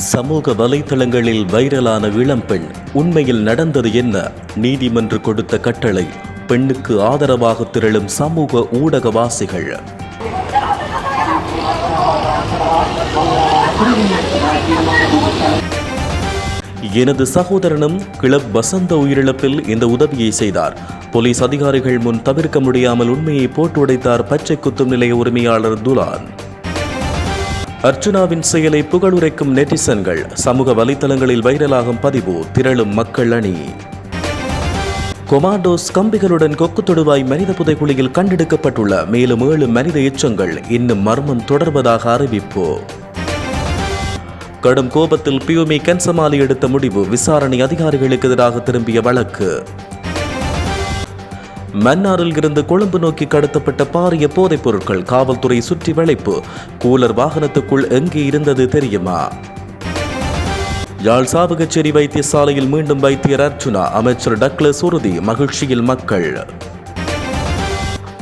சமூக வலைதளங்களில் வைரலான இளம்பெண் உண்மையில் நடந்தது என்ன? நீதிமன்று கொடுத்த கட்டளை பெண்ணுக்கு ஆதரவாக திரளும் சமூக ஊடகவாசிகள். எனது சகோதரனும் கிளப் வசந்த உயிரிழப்பில் இந்த உதவியை செய்தார். போலீஸ் அதிகாரிகள் முன் தவிர்க்க முடியாமல் உண்மையை போட்டு உடைத்தார் பச்சை குத்தும் நிலைய உரிமையாளர் துலான். அர்ச்சுனாவின் செயலை புகழுரைக்கும் நெட்டிசன்கள் சமூக வலைத்தளங்களில் வைரலாகும் பதிவு திரளும் மக்கள் அணி. கொமாண்டோஸ் கம்பிகளுடன் கொக்கு தொடுவாய் மனித புதைக்குழியில் கண்டெடுக்கப்பட்டுள்ள மேலும் ஏழு மனித எச்சங்கள் இன்னும் மர்மம் தொடர்வதாக அறிவிப்பு. கடும் கோபத்தில் பியூமி கன்சமாலி எடுத்த முடிவு விசாரணை அதிகாரிகளுக்கு எதிராக திரும்பிய வழக்கு. மன்னாரில் இருந்து கொழும்பு நோக்கி கடத்தப்பட்ட பாரிய போதைப் பொருட்கள் காவல்துறை சுற்றி வளைப்பு. கூலர் வாகனத்துக்குள் எங்கே இருந்தது தெரியுமா? யாழ் சாவகச்சேரி வைத்தியசாலையில் மீண்டும் வைத்தியர் அர்ச்சுனா அமைச்சர் டக்ளஸ் உறுதி மகிழ்ச்சியில் மக்கள்.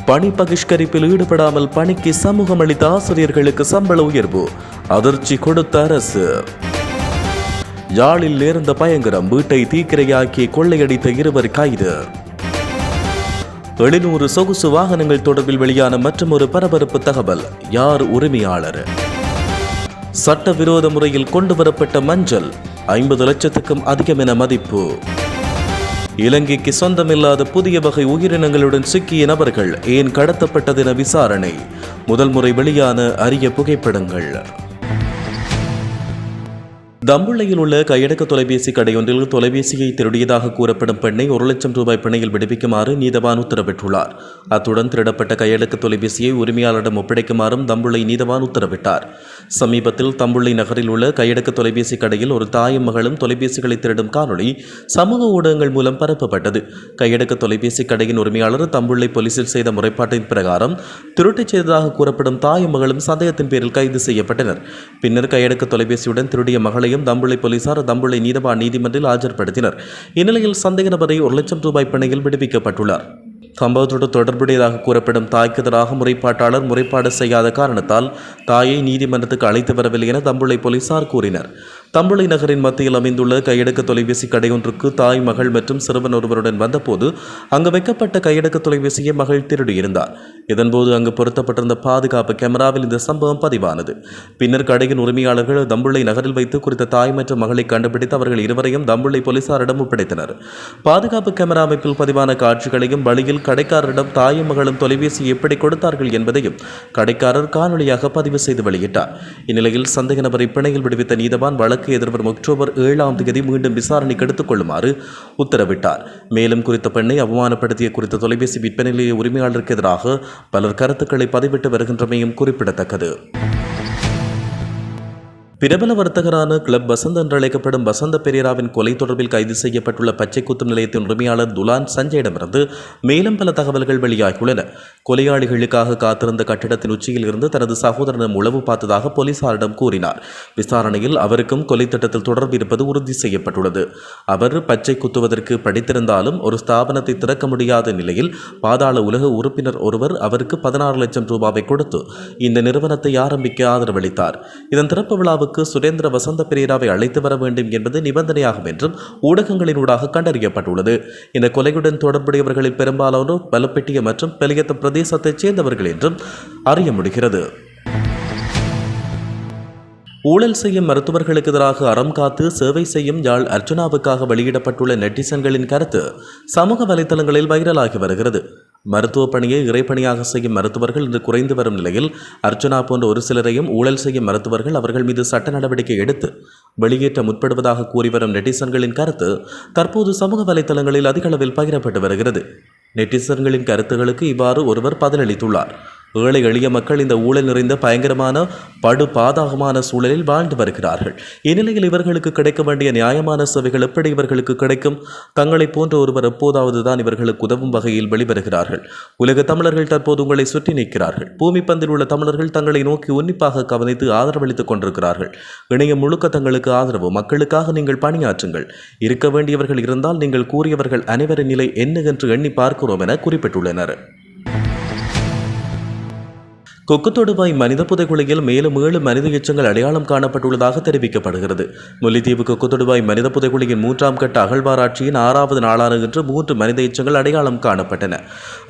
பணி பகிஷ்கரிப்பில் ஈடுபடாமல் பணிக்கு சமூகம் அளித்த ஆசிரியர்களுக்கு சம்பள உயர்வு அதிர்ச்சி கொடுத்த அரசு. யாழில் நேர்ந்த பயங்கரம் வீட்டை தீக்கிரையாக்கி கொள்ளையடித்த இருவர் கைது. எழுநூறு சொகுசு வாகனங்கள் தொடர்பில் வெளியான மற்றொரு பரபரப்பு தகவல் யார் உரிமையாளர்? சட்டவிரோத முறையில் கொண்டு வரப்பட்ட மஞ்சள் ஐம்பது லட்சத்துக்கும் அதிகம் என மதிப்பு. இலங்கைக்கு சொந்தமில்லாத புதிய வகை உயிரினங்களுடன் சிக்கிய நபர்கள் ஏன் கடத்தப்பட்டதென விசாரணை. முதல் முறை வெளியான அரிய புகைப்படங்கள். தம்புள்ளையில் உள்ள கையடக்க தொலைபேசி கடையொன்றில் தொலைபேசியை திருடியதாக கூறப்படும் பெண்ணை ஒரு லட்சம் ரூபாய் பிணையில் விடுவிக்குமாறு நீதவான் உத்தரவிட்டுள்ளார். அத்துடன் திருடப்பட்ட கையடக்க தொலைபேசியை உரிமையாளரிடம் ஒப்படைக்குமாறும் தம்புள்ளை நீதவான் உத்தரவிட்டார். சமீபத்தில் தம்புள்ளை நகரில் உள்ள கையடக்க தொலைபேசி கடையில் ஒரு தாயும் மகளும் தொலைபேசிகளை திருடும் காணொளி சமூக ஊடகங்கள் மூலம் பரப்பப்பட்டது. கையடக்க தொலைபேசி கடையின் உரிமையாளர் தம்புள்ளை போலீசில் செய்த முறைப்பாட்டின் பிரகாரம் திருட்டுச் செய்ததாக கூறப்படும் தாயும் மகளும் சந்தேகத்தின் பேரில் கைது செய்யப்பட்டனர். பின்னர் கையடக்க தொலைபேசியுடன் திருடிய மகளையும் தம்புளை போலீசார் தம்புள்ளை நீதவான் நீதிமன்றில் ஆஜர்படுத்தினர். இந்நிலையில் சந்தேக நபரை ஒரு லட்சம் ரூபாய் பிணையில் விடுவிக்கப்பட்டுள்ளார். சம்பவத்தோடு தொடர்புடையதாக கூறப்படும் தாய்க்கு எதிராக முறைப்பாட்டாளர் முறைப்பாடு செய்யாத காரணத்தால் தாயை நீதிமன்றத்துக்கு அழைத்து வரவில்லை என தம்புளை போலீசார் கூறினர். தம்புளை நகரின் மத்தியில் அமைந்துள்ள கையடக்க தொலைபேசி கடையொன்றுக்கு தாய் மகள் மற்றும் சிறுவன் ஒருவருடன் வந்தபோது அங்கு வைக்கப்பட்ட கையடக்க தொலைபேசியை மகள் திருடியிருந்தார். இதன்போது அங்கு பொருத்தப்பட்டிருந்த பாதுகாப்பு கேமராவில் இந்த சம்பவம் பதிவானது. பின்னர் கடையின் உரிமையாளர்கள் தம்புள்ளை நகரில் வைத்து குறித்த தாய் மற்றும் மகளை கண்டுபிடித்து அவர்கள் இருவரையும் தம்புள்ளை போலீசாரிடம் ஒப்படைத்தனர். பாதுகாப்பு கேமரா அமைப்பில் பதிவான காட்சிகளையும் வழியில் கடைக்காரரிடம் தாயும் மகளும் தொலைபேசி எப்படி கொடுத்தார்கள் என்பதையும் கடைக்காரர் காணொலியாக பதிவு செய்து வெளியிட்டார். இந்நிலையில் சந்தேக நபரை பிணையில் விடுவித்த நீதவான் வழக்கு எதிர்வரும் அக்டோபர் ஏழாம் தேதி மீண்டும் விசாரணைக்கு எடுத்துக் கொள்ளுமாறு உத்தரவிட்டார். மேலும் குறித்த பெண்ணை அவமானப்படுத்திய குறித்த தொலைபேசி விற்பனை நிலைய உரிமையாளருக்கு எதிராக பலர் கருத்துக்களை பதிவிட்டு வருகின்றமையும் குறிப்பிடத்தக்கது. பிரபல வர்த்தகரான கிளப் வசந்த் என்று அழைக்கப்படும் வசந்த பெரியராவின் கொலை தொடர்பில் கைது செய்யப்பட்டுள்ள பச்சை குத்தும் நிலையத்தின் உரிமையாளர் துலான் சஞ்சயிடமிருந்து மேலும் பல தகவல்கள் வெளியாகியுள்ளன. கொலையாளிகளுக்காக காத்திருந்த கட்டிடத்தின் உச்சியில் இருந்து தனது சகோதரனும் உளவு பார்த்ததாக போலீசாரிடம் கூறினார். விசாரணையில் அவருக்கும் கொலை திட்டத்தில் தொடர்பு இருப்பது உறுதி செய்யப்பட்டுள்ளது. அவர் பச்சை குத்துவதற்கு படித்திருந்தாலும் ஒரு ஸ்தாபனத்தை திறக்க முடியாத நிலையில் பாதாள உலக உறுப்பினர் ஒருவர் அவருக்கு பதினாறு லட்சம் ரூபாவை கொடுத்து இந்த நிறுவனத்தை ஆரம்பிக்க ஆதரவளித்தார். இதன் திறப்பு விழாவுக்கு சுரேந்திர வசந்த பெரியராவை அழைத்து வர வேண்டும் என்பது நிபந்தனையாகும் என்றும் ஊடகங்களினூடாக கண்டறியப்பட்டுள்ளது. இந்த கொலையுடன் தொடர்புடையவர்களில் பெரும்பாலானோர் பலப்பெட்டிய மற்றும் பெலியத்த பிரதேசத்தைச் சேர்ந்தவர்கள் என்றும் அறிய முடிகிறது. ஊழல் செய்யும் மருத்துவர்களுக்கு எதிராக அறம் காத்து சேவை செய்யும் யாழ் அர்ச்சனாவுக்காக வெளியிடப்பட்டுள்ள நெட்டிசன்களின் கருத்து சமூக வலைதளங்களில் வைரலாகி வருகிறது. மருத்துவ பணியை இறைப்பணியாக செய்யும் மருத்துவர்கள் இன்று குறைந்து வரும் நிலையில் அர்ச்சனா போன்ற ஒரு சிலரையும் ஊழல் செய்யும் மருத்துவர்கள் அவர்கள் மீது சட்ட நடவடிக்கை எடுத்து வெளியேற்ற முற்படுவதாக கூறி வரும் நெட்டிசன்களின் கருத்து தற்போது சமூக வலைதளங்களில் அதிக அளவில் பகிரப்பட்டு வருகிறது. நெட்டிசன்களின் கருத்துகளுக்கு இவ்வாறு ஒருவர் பதிலளித்துள்ளார். ஏழை எளிய மக்கள் இந்த ஊழல் நிறைந்த பயங்கரமான படு பாதகமான சூழலில் வாழ்ந்து வருகிறார்கள். இந்நிலையில் இவர்களுக்கு கிடைக்க வேண்டிய நியாயமான சேவைகள் எப்படி இவர்களுக்கு கிடைக்கும்? தங்களைப் போன்ற ஒருவர் எப்போதாவது தான் இவர்களுக்கு உதவும் வகையில் வெளிவருகிறார்கள். உலக தமிழர்கள் தற்போது உங்களை சுற்றி நிற்கிறார்கள். பூமி பந்தில் உள்ள தமிழர்கள் தங்களை நோக்கி உன்னிப்பாக கவனித்து ஆதரவளித்துக் கொண்டிருக்கிறார்கள். இணையம் முழுக்க தங்களுக்கு ஆதரவு மக்களுக்காக நீங்கள் பணியாற்றுங்கள். இருக்க வேண்டியவர்கள் இருந்தால் நீங்கள் கூறியவர்கள் அனைவரின் நிலை என்ன என்று எண்ணி பார்க்கிறோம் என குறிப்பிட்டுள்ளனர். கொக்குத்தொடுவாய் மனித புதைக்குழியில் மேலும் ஏழு மனித எச்சங்கள் அடையாளம் காணப்பட்டுள்ளதாக தெரிவிக்கப்படுகிறது. முல்லைத்தீவு கொக்கு தொடுவாய் மனித புதைக்குழியின் மூன்றாம் கட்ட அகழ்வாராய்ச்சியின் ஆறாவது நாளான இன்று மூன்று மனித எச்சங்கள் அடையாளம் காணப்பட்டன.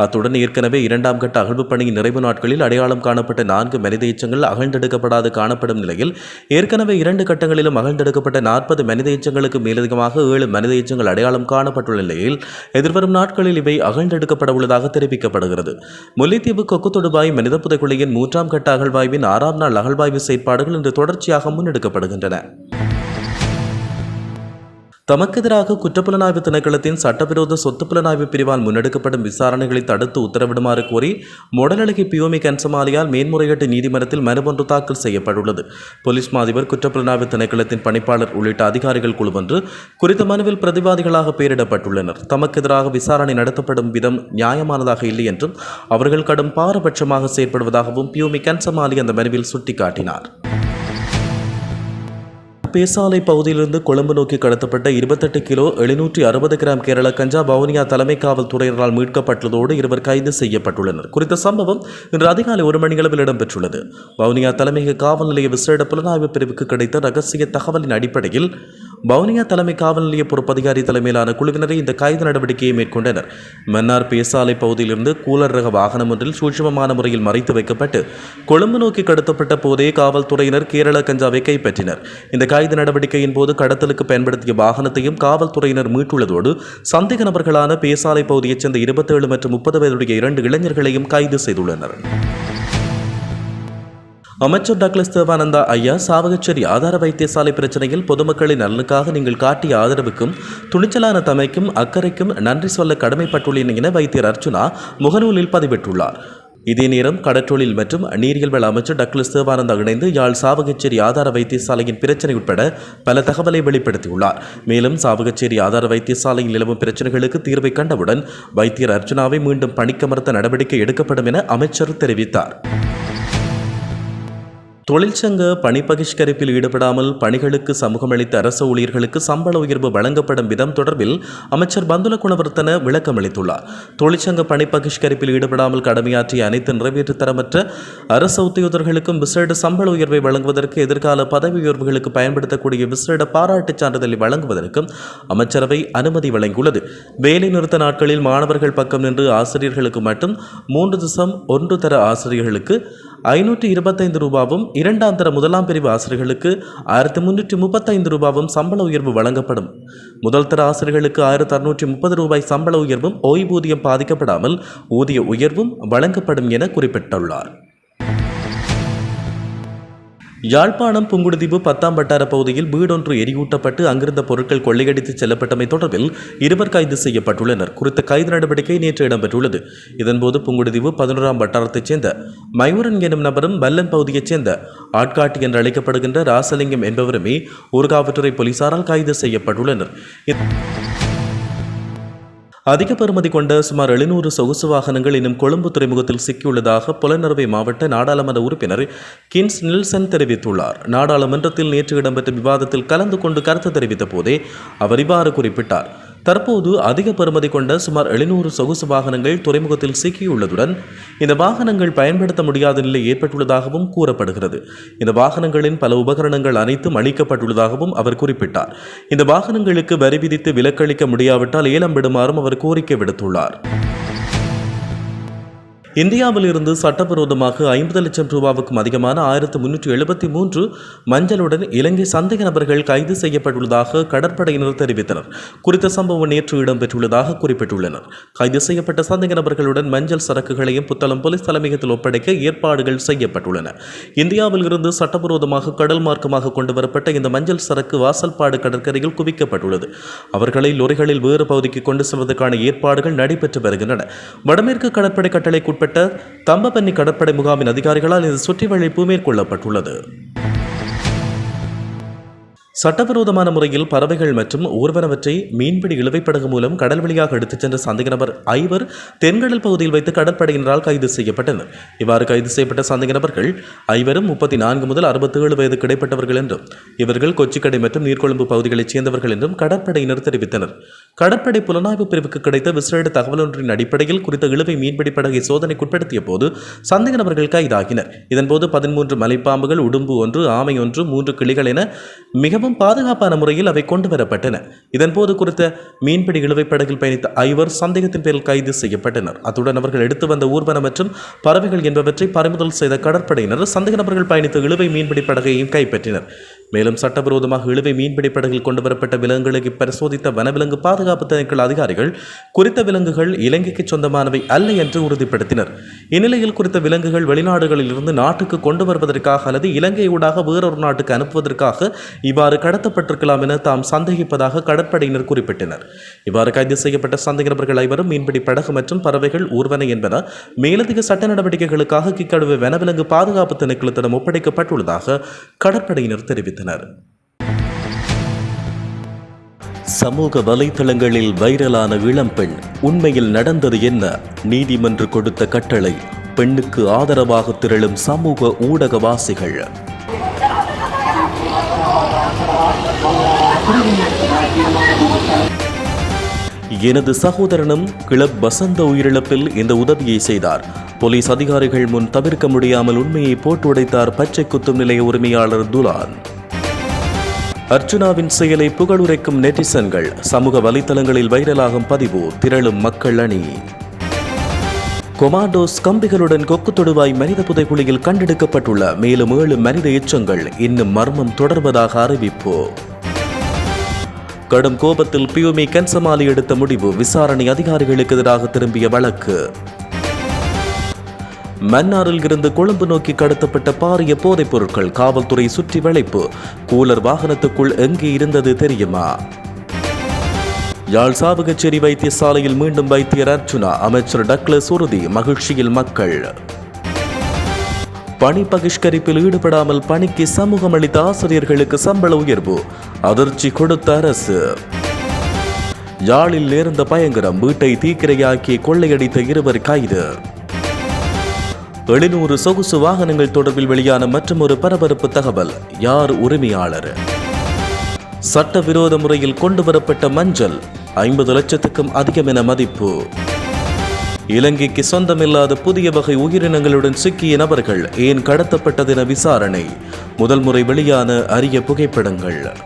அத்துடன் ஏற்கனவே இரண்டாம் கட்ட அகழ்வு பணியின் நிறைவு நாட்களில் அடையாளம் காணப்பட்ட நான்கு மனித எச்சங்கள் அகழ்ந்தெடுக்கப்படாது காணப்படும் நிலையில் ஏற்கனவே இரண்டு கட்டங்களிலும் அகழ்ந்தெடுக்கப்பட்ட நாற்பது மனித எச்சங்களுக்கு மேலதிகமாக ஏழு மனித எச்சங்கள் அடையாளம் காணப்பட்டுள்ள நிலையில் எதிர்வரும் நாட்களில் இவை அகழ்ந்தெடுக்கப்பட உள்ளதாக தெரிவிக்கப்படுகிறது. முல்லைத்தீவு கொக்கு தொடுவாய் மனித புதைக்குழியின் மூன்றாம் கட்ட அகழ்வாய்வின் ஆறாம் நாள் அகழ்வாய்வு செயற்பாடுகள் இன்று தொடர்ச்சியாக முன்னெடுக்கப்படுகின்றன. தமக்கு எதிராக குற்றப்புலனாய்வு திணைக்களத்தின் சட்டவிரோத சொத்து புலனாய்வு பிரிவால் முன்னெடுக்கப்படும் விசாரணைகளை தடுத்து உத்தரவிடுமாறு கோரி மொடலழகி பியோமி கன்சமாலியால் மேன்முறையீட்டு நீதிமன்றத்தில் மனு தாக்கல் செய்யப்பட்டுள்ளது. போலீஸ் மாதிபர் குற்றப்புலனாய்வு திணைக்களத்தின் பணிப்பாளர் உள்ளிட்ட அதிகாரிகள் குழு ஒன்று குறித்த மனுவில் பிரதிவாதிகளாக பெயரிடப்பட்டுள்ளனர். தமக்கு எதிராக விசாரணை நடத்தப்படும் விதம் நியாயமானதாக இல்லை என்றும் அவர்கள் கடும் பாரபட்சமாக செயற்படுவதாகவும் பியோமி கன்சமாலி அந்த மனுவில் சுட்டிக்காட்டினார். பேசாலை பகுதியிலிருந்து கொழும்பு நோக்கி கடத்தப்பட்ட இருபத்தெட்டு கிலோ எழுநூற்றி அறுபது கிராம் கேரள கஞ்சா வவுனியா தலைமை காவல்துறையினரால் மீட்கப்பட்டுள்ளதோடு இருவர் கைது செய்யப்பட்டுள்ளனர். குறித்த சம்பவம் இன்று அதிகாலை ஒரு மணியளவில் இடம்பெற்றுள்ளது. வவுனியா தலைமை காவல் நிலைய விசேட புலனாய்வு பிரிவுக்கு கிடைத்த ரகசிய தகவலின் அடிப்படையில் வவுனியா தலைமை காவல் நிலைய பொறுப்பதிகாரி தலைமையிலான குழுவினரை இந்த கைது நடவடிக்கையை மேற்கொண்டனர். மன்னார் பேசாலை பகுதியிலிருந்து கூலர் ரக வாகனம் ஒன்றில் சூட்சமமான முறையில் மறைத்து வைக்கப்பட்டு கொழும்பு நோக்கி கடத்தப்பட்ட போதே காவல்துறையினர் கேரள கஞ்சாவை கைப்பற்றினர். இந்த கைது நடவடிக்கையின் போது கடத்தலுக்கு பயன்படுத்திய வாகனத்தையும் காவல்துறையினர் மீட்டுள்ளதோடு சந்தேக நபர்களான பேசாலை பகுதியைச் சேர்ந்த இருபத்தேழு மற்றும் முப்பது வயதுடைய இரண்டு இளைஞர்களையும் கைது செய்துள்ளனர். அமைச்சர் டக்ளஸ் தேவானந்தா ஐயா சாவகச்சேரி ஆதார வைத்தியசாலை பிரச்சனையில் பொதுமக்களின் நலனுக்காக நீங்கள் காட்டிய ஆதரவுக்கும் துணிச்சலான தமைக்கும் அக்கறைக்கும் நன்றி சொல்ல கடமைப்பட்டுள்ளேன் என வைத்தியர் அர்ச்சுனா முகநூலில் பதிவிட்டுள்ளார். இதே நேரம் கடற்றொழில் மற்றும் நீரியல் வள அமைச்சர் டக்ளஸ் தேவானந்தா இணைந்து யாழ் சாவகச்சேரி ஆதார வைத்தியசாலையின் பிரச்சனை உட்பட பல தகவலை வெளிப்படுத்தியுள்ளார். மேலும் சாவகச்சேரி ஆதார வைத்தியசாலையில் நிலவும் பிரச்சனைகளுக்கு தீர்வை கண்டவுடன் வைத்தியர் அர்ச்சனாவை மீண்டும் பணிக்கமர்த்த நடவடிக்கை எடுக்கப்படும் என அமைச்சர் தெரிவித்தார். தொழிற்சங்க பணி பகிஷ்கரிப்பில் ஈடுபடாமல் பணிகளுக்கு சமூகமளித்த அரசு ஊழியர்களுக்கு சம்பள உயர்வு வழங்கப்படும் விதம் தொடர்பில் அமைச்சர் பந்துல குணவர்த்தன விளக்கம் அளித்துள்ளார். தொழிற்சங்க பணி பகிஷ்கரிப்பில் ஈடுபடாமல் கடமையாற்றிய அனைத்து நிறைவேற்றுத்தரமற்ற அரசு உத்தியோகர்களுக்கும் விசேட சம்பள உயர்வை வழங்குவதற்கு எதிர்கால பதவி உயர்வுகளுக்கு பயன்படுத்தக்கூடிய விசேட பாராட்டுச் சான்றிதழை வழங்குவதற்கும் அமைச்சரவை அனுமதி வழங்கியுள்ளது. வேலை நிறுத்த நாட்களில் மாணவர்கள் பக்கம் நின்று ஆசிரியர்களுக்கு மட்டும் மூன்று திசம் ஒன்று தர ஆசிரியர்களுக்கு ஐநூற்றி இருபத்தைந்து ரூபாவும் இரண்டாம் தர முதலாம் பிரிவு ஆசிரியர்களுக்கு ஆயிரத்தி முன்னூற்றி முப்பத்தைந்து ரூபாவும் சம்பள உயர்வு வழங்கப்படும். முதல் தர ஆசிரியர்களுக்கு ஆயிரத்தி அறுநூற்றி முப்பது ரூபாய் சம்பள உயர்வும் ஓய்வூதியம் பாதிக்கப்படாமல் ஊதிய உயர்வும் வழங்கப்படும் என குறிப்பிட்டுள்ளார். யாழ்ப்பாணம் புங்குடுதீவு பத்தாம் வட்டார பகுதியில் வீடொன்று எரியூட்டப்பட்டு அங்கிருந்த பொருட்கள் கொள்ளையடித்து செல்லப்பட்டமை தொடர்பில் இருவர் கைது செய்யப்பட்டுள்ளனர். குறித்த கைது நடவடிக்கை நேற்று இடம்பெற்றுள்ளது. இதன்போது புங்குடுதீவு பதினோராம் வட்டாரத்தைச் சேர்ந்த மயூரன் எனும் நபரும் வல்லன் பகுதியைச் சேர்ந்த ஆட்காட்டி என்று அழைக்கப்படுகின்ற ராசலிங்கம் என்பவருமே ஊர்காவல்துறை போலீசாரால் கைது செய்யப்பட்டுள்ளனர். அதிக பெறுமதி கொண்ட சுமார் எழுநூறு சொகுசு வாகனங்கள் இன்னும் கொழும்பு துறைமுகத்தில் சிக்கியுள்ளதாக புலனறுவை மாவட்ட நாடாளுமன்ற உறுப்பினர் கின்ஸ் நில்சன் தெரிவித்துள்ளார். நாடாளுமன்றத்தில் நேற்று இடம்பெற்ற விவாதத்தில் கலந்து கொண்டு கருத்து தெரிவித்த போதே அவர் இவ்வாறு குறிப்பிட்டார். தற்போது அதிக பெறுமதி கொண்ட சுமார் எழுநூறு சொகுசு வாகனங்கள் துறைமுகத்தில் சிக்கியுள்ளதுடன் இந்த வாகனங்கள் பயன்படுத்த முடியாத நிலை ஏற்பட்டுள்ளதாகவும் கூறப்படுகிறது. இந்த வாகனங்களின் பல உபகரணங்கள் அனைத்தும் அளிக்கப்பட்டுள்ளதாகவும் அவர் குறிப்பிட்டார். இந்த வாகனங்களுக்கு வரி விதித்து விலக்களிக்க முடியாவிட்டால் ஏலம் விடுமாறும் அவர் கோரிக்கை விடுத்துள்ளார். இந்தியாவில் இருந்து சட்டவிரோதமாக ஐம்பது லட்சம் ரூபாவுக்கும் அதிகமான ஆயிரத்து முன்னூற்றி எழுபத்தி மூன்று மஞ்சளுடன் இலங்கை சந்தேக நபர்கள் கைது செய்யப்பட்டுள்ளதாக கடற்படையினர் தெரிவித்தனர். குறித்த சம்பவம் நேற்று இடம்பெற்றுள்ளதாக குறிப்பிட்டுள்ளனர். கைது செய்யப்பட்ட சந்தேக நபர்களுடன் மஞ்சள் சரக்குகளையும் புத்தளம் போலீஸ் தலைமையகத்தில் ஒப்படைக்க ஏற்பாடுகள் செய்யப்பட்டுள்ளன. இந்தியாவில் இருந்து சட்டவிரோதமாக கடல் மார்க்கமாக கொண்டு வரப்பட்ட இந்த மஞ்சள் சரக்கு வாசல்பாடு கடற்கரையில் குவிக்கப்பட்டுள்ளது. அவர்களை லொரிகளில் வேறு பகுதிக்கு கொண்டு செல்வதற்கான ஏற்பாடுகள் நடைபெற்று வருகின்றன. வடமேற்கு கடற்படை கட்டளைக்குட்பட்ட தம்பபன்னி கடற்படை முகாமின் அதிகாரிகளால் இந்த சுற்றிவளைப்பு மேற்கொள்ளப்பட்டுள்ளது. சட்டவிரோதமான முறையில் பறவைகள் மற்றும் ஊர்வனவற்றை மீன்பிடி இழுவைப்படகு மூலம் கடல் வழியாக எடுத்துச் சென்ற சந்தேக நபர் ஐவர் தென்கடல் பகுதியில் வைத்து கடற்படையினரால் கைது செய்யப்பட்டனர். இவ்வாறு கைது செய்யப்பட்ட சந்தேக நபர்கள் ஐவரும் முப்பத்தி நான்கு முதல் அறுபத்தி ஏழு வயது கிடைப்பட்டவர்கள் என்றும் இவர்கள் கொச்சிக்கடை மற்றும் நீர்கொழும்பு பகுதிகளைச் சேர்ந்தவர்கள் என்றும் கடற்படையினர் தெரிவித்தனர். கடற்படை புலனாய்வு பிரிவுக்கு கிடைத்த விசேட தகவல் ஒன்றின் அடிப்படையில் குறித்த இழுவை மீன்பிடி படகை சோதனைக்குட்படுத்திய போது சந்தேக நபர்கள் கைதாகினர். இதன்போது பதிமூன்று மலைப்பாம்புகள் உடும்பு ஒன்று ஆமை ஒன்று மூன்று கிளிகள் என மிகவும் பாதுகாப்பான முறையில் அவை கொண்டு வரப்பட்டன. இதன்போது குறித்த மீன்பிடி இழுவைப் படகில் பயணித்த ஐவர் சந்தேகத்தின் பேரில் கைது செய்யப்பட்டனர். அத்துடன் அவர்கள் எடுத்து வந்த ஊர்வன மற்றும் பறவைகள் என்பவற்றை பறிமுதல் செய்த கடற்படையினர் சந்தேக நபர்கள் பயணித்த இழுவை மீன்பிடி படகையும் கைப்பற்றினர். மேலும் சட்டவிரோதமாக இழுவை மீன்பிடி படகில் கொண்டு வரப்பட்ட விலங்குகளை பரிசோதித்த வனவிலங்கு பாதுகாப்பு திணைக்கள அதிகாரிகள் குறித்த விலங்குகள் இலங்கைக்கு சொந்தமானவை அல்ல என்று உறுதிப்படுத்தினர். இந்நிலையில் குறித்த விலங்குகள் வெளிநாடுகளில் இருந்து நாட்டுக்கு கொண்டு வருவதற்காக அல்லது இலங்கை ஊடாக வேறொரு நாட்டுக்கு அனுப்புவதற்காக இவ்வாறு கடத்தப்பட்டிருக்கலாம் என தாம் சந்தேகிப்பதாக கடற்படையினர் குறிப்பிட்டனர். இவ்வாறு கைது செய்யப்பட்ட சந்தேக நபர்கள் ஐவரும் மீன்பிடி படகு மற்றும் பறவைகள் ஊர்வன என்பன மேலதிக சட்ட நடவடிக்கைகளுக்காக கிக்கடுவை வனவிலங்கு பாதுகாப்பு திணைக்களத்திடம் ஒப்படைக்கப்பட்டுள்ளதாக கடற்படையினர் தெரிவித்தனர். சமூக வலைதளங்களில் வைரலான இளம்பெண் உண்மையில் நடந்தது என்ன? நீதிமன்று கொடுத்த கட்டளை பெண்ணுக்கு ஆதரவாக திரளும் சமூக ஊடகவாசிகள். எனது சகோதரனும் கிளப் வசந்த உயிரிழப்பில் இந்த உதவியை செய்தார். போலீஸ் அதிகாரிகள் முன் தவிர்க்க முடியாமல் உண்மையை போட்டு உடைத்தார் பச்சை குத்தும் நிலைய உரிமையாளர் துலான். அர்ஜுனாவின் செயலை புகழுரைக்கும் நெட்டிசன்கள் சமூக வலைத்தளங்களில் வைரலாகும் பதிவு திரளும் மக்கள் அணி. கொமாண்டோஸ் கம்பிகளுடன் கொக்கு தொடுவாய் மனித புதைக்குழியில் கண்டெடுக்கப்பட்டுள்ள மேலும் ஏழு மனித எச்சங்கள் இன்னும் மர்மம் தொடர்வதாக அறிவிப்பு. கடும் கோபத்தில் பியூமி கன்சமாலி எடுத்த முடிவு விசாரணை அதிகாரிகளுக்கு எதிராக திரும்பிய வழக்கு. மன்னாரில் இருந்து கொழும்பு நோக்கி கடத்தப்பட்ட பாரிய போதைப் பொருட்கள் காவல்துறை சுற்றி வளைப்பு. கூலர் வாகனத்துக்குள் எங்கே இருந்தது தெரியுமா? யாழ் சாவகச்சேரி வைத்தியசாலையில் மீண்டும் வைத்தியர் அர்ச்சுனா அமைச்சர் டக்ளஸ் உறுதி மகிழ்ச்சியில் மக்கள். பணி பகிஷ்கரிப்பில் ஈடுபடாமல் பணிக்கு சமூகம் அளித்த ஆசிரியர்களுக்கு சம்பள உயர்வு அதிர்ச்சி கொடுத்த அரசு. யாழில் நேர்ந்த பயங்கரம் வீட்டை தீக்கிரையாக்கி கொள்ளையடித்த இருவர் கைது. எழுநூறு சொகுசு வாகனங்கள் தொடர்பில் வெளியான மற்றொரு பரபரப்பு தகவல் யார் உரிமையாளர்? சட்டவிரோத முறையில் கொண்டு வரப்பட்ட மஞ்சள் ஐம்பது லட்சத்துக்கும் அதிகம் என மதிப்பு. இலங்கைக்கு சொந்தமில்லாத புதிய வகை உயிரினங்களுடன் சிக்கிய நபர்கள் ஏன் கடத்தப்பட்டதென விசாரணை. முதல் முறை வெளியான அரிய புகைப்படங்கள்.